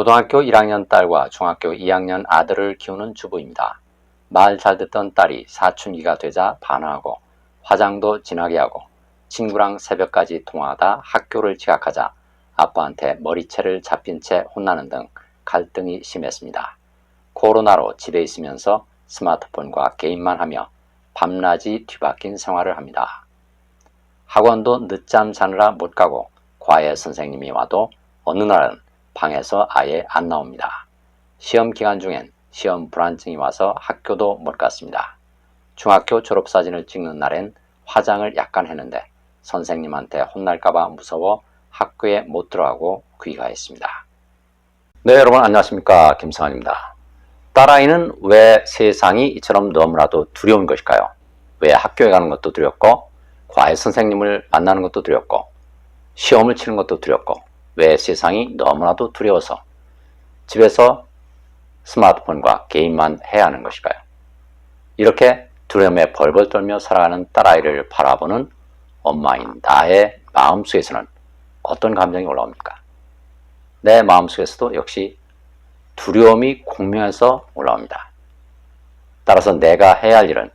고등학교 1학년 딸과 중학교 2학년 아들을 키우는 주부입니다. 말 잘 듣던 딸이 사춘기가 되자 반항하고 화장도 진하게 하고 친구랑 새벽까지 통화하다 학교를 지각하자 아빠한테 머리채를 잡힌 채 혼나는 등 갈등이 심했습니다. 코로나로 집에 있으면서 스마트폰과 게임만 하며 밤낮이 뒤바뀐 생활을 합니다. 학원도 늦잠 자느라 못 가고 과외 선생님이 와도 어느 날은 방에서 아예 안 나옵니다. 시험 기간 중엔 시험 불안증이 와서 학교도 못 갔습니다. 중학교 졸업사진을 찍는 날엔 화장을 약간 했는데 선생님한테 혼날까봐 무서워 학교에 못 들어가고 귀가했습니다. 네, 여러분 안녕하십니까. 김성환입니다. 딸아이는 왜 세상이 이처럼 너무나도 두려운 것일까요? 왜 학교에 가는 것도 두렵고, 과외 선생님을 만나는 것도 두렵고, 시험을 치는 것도 두렵고, 왜 세상이 너무나도 두려워서 집에서 스마트폰과 게임만 해야 하는 것일까요? 이렇게 두려움에 벌벌 떨며 살아가는 딸아이를 바라보는 엄마인 나의 마음속에서는 어떤 감정이 올라옵니까? 내 마음속에서도 역시 두려움이 공명해서 올라옵니다. 따라서 내가 해야 할 일은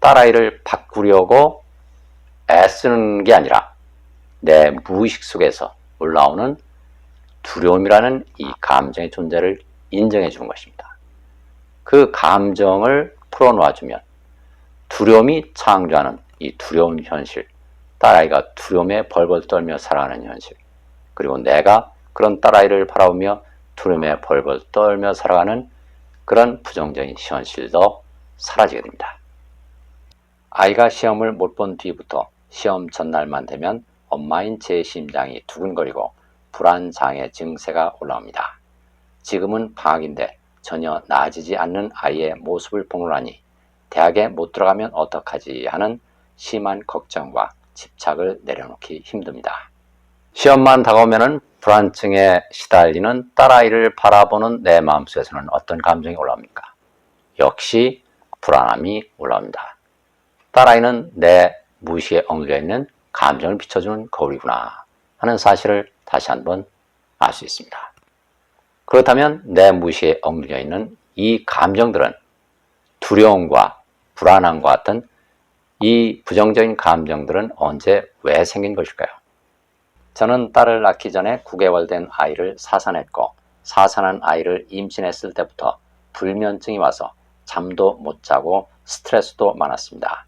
딸아이를 바꾸려고 애쓰는 게 아니라 내 무의식 속에서 올라오는 두려움이라는 이 감정의 존재를 인정해 주는 것입니다. 그 감정을 풀어놓아 주면 두려움이 창조하는 이 두려운 현실, 딸아이가 두려움에 벌벌 떨며 살아가는 현실, 그리고 내가 그런 딸아이를 바라보며 두려움에 벌벌 떨며 살아가는 그런 부정적인 현실도 사라지게 됩니다. 아이가 시험을 못 본 뒤부터 시험 전날만 되면 엄마인 제 심장이 두근거리고 불안장애 증세가 올라옵니다. 지금은 방학인데 전혀 나아지지 않는 아이의 모습을 보노라니 대학에 못 들어가면 어떡하지 하는 심한 걱정과 집착을 내려놓기 힘듭니다. 시험만 다가오면 불안증에 시달리는 딸아이를 바라보는 내 마음속에서는 어떤 감정이 올라옵니까? 역시 불안함이 올라옵니다. 딸아이는 내 무시에 엉겨 있는 감정을 비춰주는 거울이구나 하는 사실을 다시 한번 알 수 있습니다. 그렇다면 내 무시에 엉겨 있는 이 감정들은 두려움과 불안함과 같은 이 부정적인 감정들은 언제 왜 생긴 것일까요? 저는 딸을 낳기 전에 9개월 된 아이를 사산했고 사산한 아이를 임신했을 때부터 불면증이 와서 잠도 못 자고 스트레스도 많았습니다.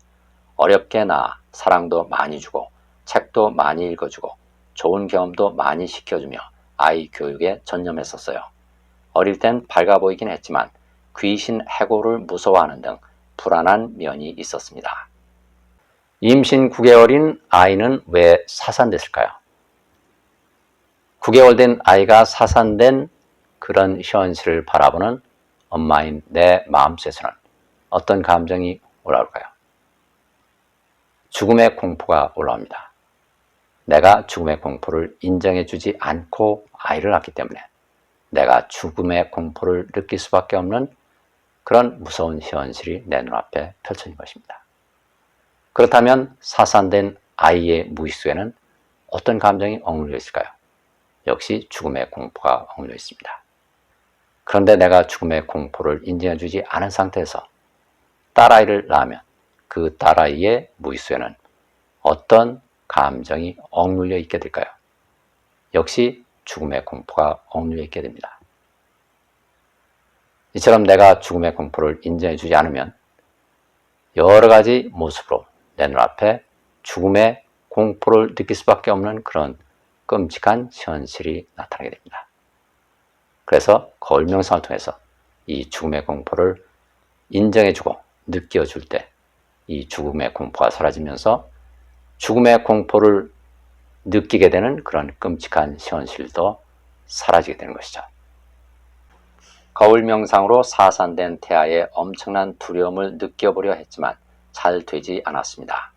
어렵게 낳아 사랑도 많이 주고 책도 많이 읽어주고 좋은 경험도 많이 시켜주며 아이 교육에 전념했었어요. 어릴 땐 밝아 보이긴 했지만 귀신 해고를 무서워하는 등 불안한 면이 있었습니다. 임신 9개월인 아이는 왜 사산됐을까요? 9개월 된 아이가 사산된 그런 현실을 바라보는 엄마인 내 마음속에서는 어떤 감정이 올라올까요? 죽음의 공포가 올라옵니다. 내가 죽음의 공포를 인정해 주지 않고 아이를 낳기 때문에 내가 죽음의 공포를 느낄 수밖에 없는 그런 무서운 현실이 내 눈앞에 펼쳐진 것입니다. 그렇다면 사산된 아이의 무의식에는 어떤 감정이 억눌려 있을까요? 역시 죽음의 공포가 억눌려 있습니다. 그런데 내가 죽음의 공포를 인정해 주지 않은 상태에서 딸아이를 낳으면 그 딸아이의 무의식에는 어떤 감정이 억눌려 있게 될까요? 역시 죽음의 공포가 억눌려 있게 됩니다. 이처럼 내가 죽음의 공포를 인정해 주지 않으면 여러 가지 모습으로 내 눈앞에 죽음의 공포를 느낄 수밖에 없는 그런 끔찍한 현실이 나타나게 됩니다. 그래서 거울 명상을 통해서 이 죽음의 공포를 인정해주고 느껴줄 때 이 죽음의 공포가 사라지면서 죽음의 공포를 느끼게 되는 그런 끔찍한 현실도 사라지게 되는 것이죠. 거울 명상으로 사산된 태아의 엄청난 두려움을 느껴보려 했지만 잘 되지 않았습니다.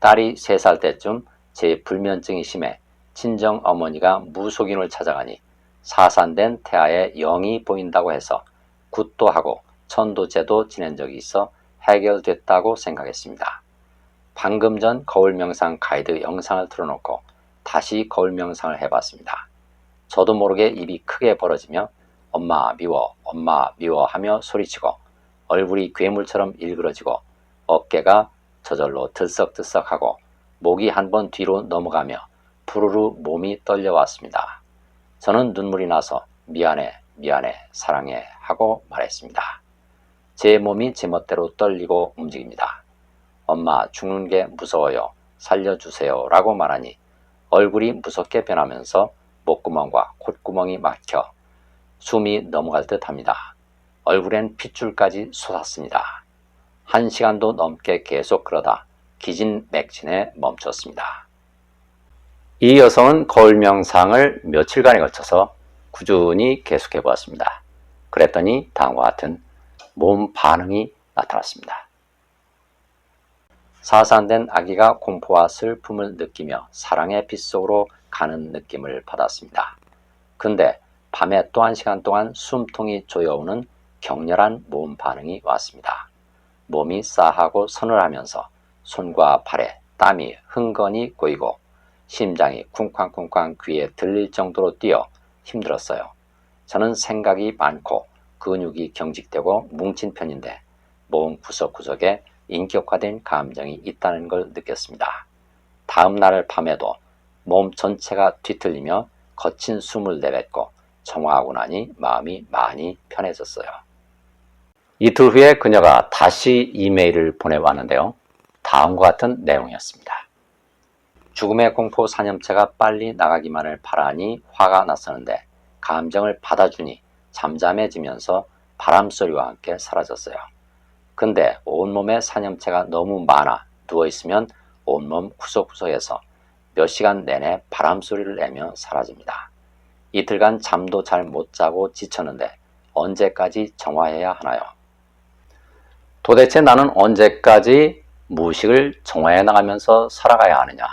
딸이 3살 때쯤 제 불면증이 심해 친정 어머니가 무속인을 찾아가니 사산된 태아의 영이 보인다고 해서 굿도 하고 천도제도 지낸 적이 있어 해결됐다고 생각했습니다. 방금 전 거울 명상 가이드 영상을 틀어놓고 다시 거울 명상을 해봤습니다. 저도 모르게 입이 크게 벌어지며 엄마 미워, 엄마 미워 하며 소리치고 얼굴이 괴물처럼 일그러지고 어깨가 저절로 들썩들썩하고 목이 한 번 뒤로 넘어가며 부르르 몸이 떨려왔습니다. 저는 눈물이 나서 미안해, 미안해, 사랑해 하고 말했습니다. 제 몸이 제멋대로 떨리고 움직입니다. 엄마 죽는 게 무서워요. 살려주세요. 라고 말하니 얼굴이 무섭게 변하면서 목구멍과 콧구멍이 막혀 숨이 넘어갈 듯 합니다. 얼굴엔 핏줄까지 솟았습니다. 한 시간도 넘게 계속 그러다 기진맥진에 멈췄습니다. 이 여성은 거울 명상을 며칠간에 걸쳐서 꾸준히 계속해 보았습니다. 그랬더니 다음과 같은 몸 반응이 나타났습니다. 사산된 아기가 공포와 슬픔을 느끼며 사랑의 빗속으로 가는 느낌을 받았습니다. 근데 밤에 또 한 시간 동안 숨통이 조여오는 격렬한 몸 반응이 왔습니다. 몸이 싸하고 서늘하면서 손과 발에 땀이 흥건히 고이고 심장이 쿵쾅쿵쾅 귀에 들릴 정도로 뛰어 힘들었어요. 저는 생각이 많고 근육이 경직되고 뭉친 편인데 몸 구석구석에 인격화된 감정이 있다는 걸 느꼈습니다. 다음 날 밤에도 몸 전체가 뒤틀리며 거친 숨을 내뱉고 정화하고 나니 마음이 많이 편해졌어요. 이틀 후에 그녀가 다시 이메일을 보내왔는데요. 다음과 같은 내용이었습니다. 죽음의 공포 사념체가 빨리 나가기만을 바라니 화가 났었는데 감정을 받아주니 잠잠해지면서 바람소리와 함께 사라졌어요. 근데 온몸에 사념체가 너무 많아 누워있으면 온몸 구석구석에서 몇 시간 내내 바람소리를 내며 사라집니다. 이틀간 잠도 잘 못 자고 지쳤는데 언제까지 정화해야 하나요? 도대체 나는 언제까지 무의식을 정화해 나가면서 살아가야 하느냐?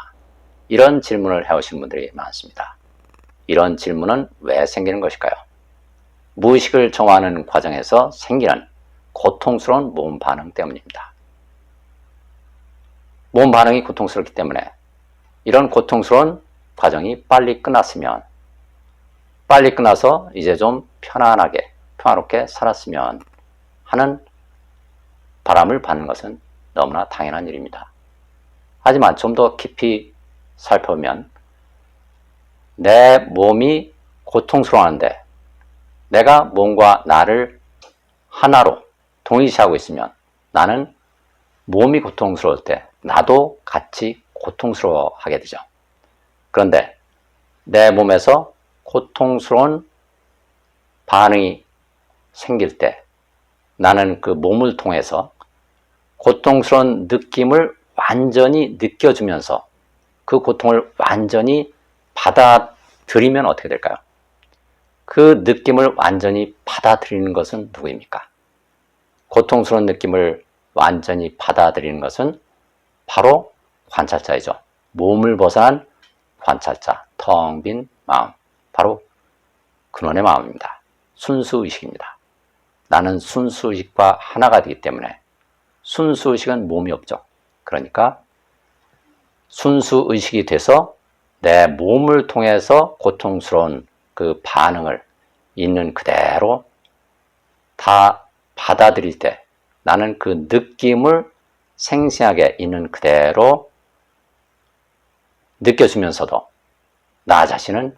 이런 질문을 해오신 분들이 많습니다. 이런 질문은 왜 생기는 것일까요? 무의식을 정화하는 과정에서 생기는 고통스러운 몸 반응 때문입니다. 몸 반응이 고통스럽기 때문에 이런 고통스러운 과정이 빨리 끝났으면 빨리 끝나서 이제 좀 편안하게 평화롭게 살았으면 하는 바람을 받는 것은 너무나 당연한 일입니다. 하지만 좀 더 깊이 살펴보면 내 몸이 고통스러워하는데 내가 몸과 나를 하나로 동일시하고 있으면 나는 몸이 고통스러울 때 나도 같이 고통스러워하게 되죠. 그런데 내 몸에서 고통스러운 반응이 생길 때 나는 그 몸을 통해서 고통스러운 느낌을 완전히 느껴주면서 그 고통을 완전히 받아들이면 어떻게 될까요? 그 느낌을 완전히 받아들이는 것은 누구입니까? 고통스러운 느낌을 완전히 받아들이는 것은 바로 관찰자이죠. 몸을 벗어난 관찰자, 텅 빈 마음. 바로 근원의 마음입니다. 순수의식입니다. 나는 순수의식과 하나가 되기 때문에 순수의식은 몸이 없죠. 그러니까 순수의식이 돼서 내 몸을 통해서 고통스러운 그 반응을 있는 그대로 다 받아들일 때 나는 그 느낌을 생생하게 있는 그대로 느껴주면서도 나 자신은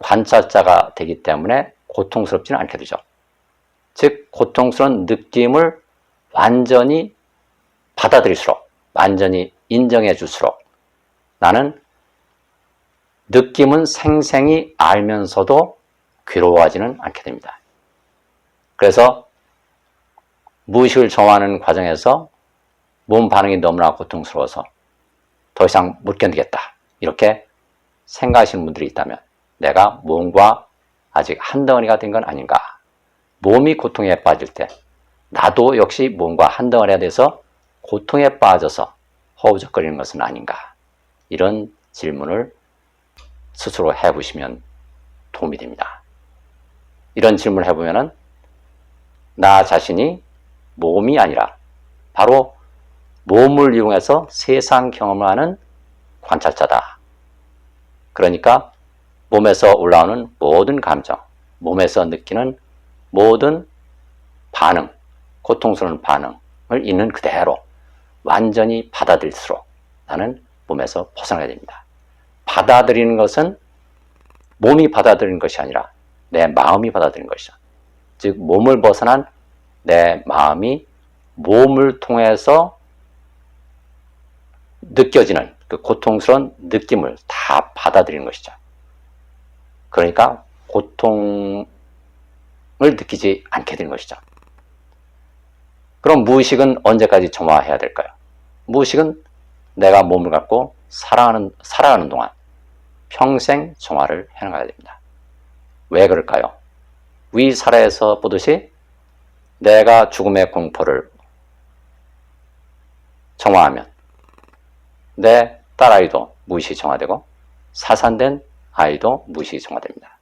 관찰자가 되기 때문에 고통스럽지는 않게 되죠. 즉, 고통스러운 느낌을 완전히 받아들일수록, 완전히 인정해 줄수록 나는 느낌은 생생히 알면서도 괴로워하지는 않게 됩니다. 그래서 무의식을 정화하는 과정에서 몸 반응이 너무나 고통스러워서 더 이상 못 견디겠다. 이렇게 생각하시는 분들이 있다면 내가 몸과 아직 한 덩어리가 된 건 아닌가. 몸이 고통에 빠질 때 나도 역시 몸과 한 덩어리가 돼서 고통에 빠져서 허우적거리는 것은 아닌가. 이런 질문을 스스로 해보시면 도움이 됩니다. 이런 질문을 해보면은 나 자신이 몸이 아니라 바로 몸을 이용해서 세상 경험을 하는 관찰자다. 그러니까 몸에서 올라오는 모든 감정, 몸에서 느끼는 모든 반응, 고통스러운 반응을 있는 그대로 완전히 받아들일수록 나는 몸에서 벗어나게 됩니다. 받아들이는 것은 몸이 받아들이는 것이 아니라 내 마음이 받아들이는 것이죠. 즉, 몸을 벗어난 내 마음이 몸을 통해서 느껴지는 그 고통스러운 느낌을 다 받아들이는 것이죠. 그러니까 고통을 느끼지 않게 되는 것이죠. 그럼 무의식은 언제까지 정화해야 될까요? 무의식은 내가 몸을 갖고 살아가는, 살아가는 동안 평생 정화를 해나가야 됩니다. 왜 그럴까요? 위 사례에서 보듯이 내가 죽음의 공포를 정화하면 내 딸아이도 무의식이 정화되고 사산된 아이도 무의식이 정화됩니다.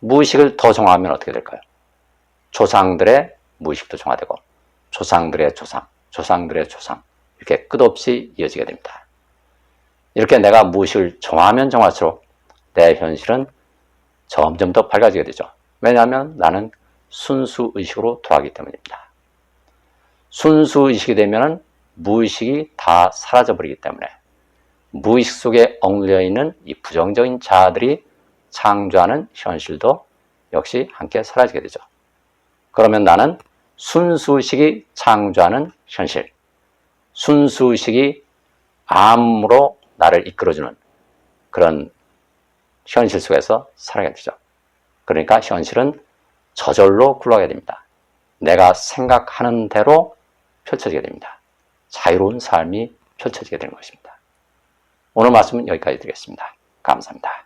무의식을 더 정화하면 어떻게 될까요? 조상들의 무의식도 정화되고 조상들의 조상, 조상들의 조상 이렇게 끝없이 이어지게 됩니다. 이렇게 내가 무의식을 정화하면 정화할수록 내 현실은 점점 더 밝아지게 되죠. 왜냐하면 나는 순수 의식으로 돌아가기 때문입니다. 순수 의식이 되면 무의식이 다 사라져 버리기 때문에 무의식 속에 얽려 있는 이 부정적인 자아들이 창조하는 현실도 역시 함께 사라지게 되죠. 그러면 나는 순수의식이 창조하는 현실, 순수의식이 암으로 나를 이끌어주는 그런 현실 속에서 살아가게 되죠. 그러니까 현실은 저절로 굴러가게 됩니다. 내가 생각하는 대로 펼쳐지게 됩니다. 자유로운 삶이 펼쳐지게 되는 것입니다. 오늘 말씀은 여기까지 드리겠습니다. 감사합니다.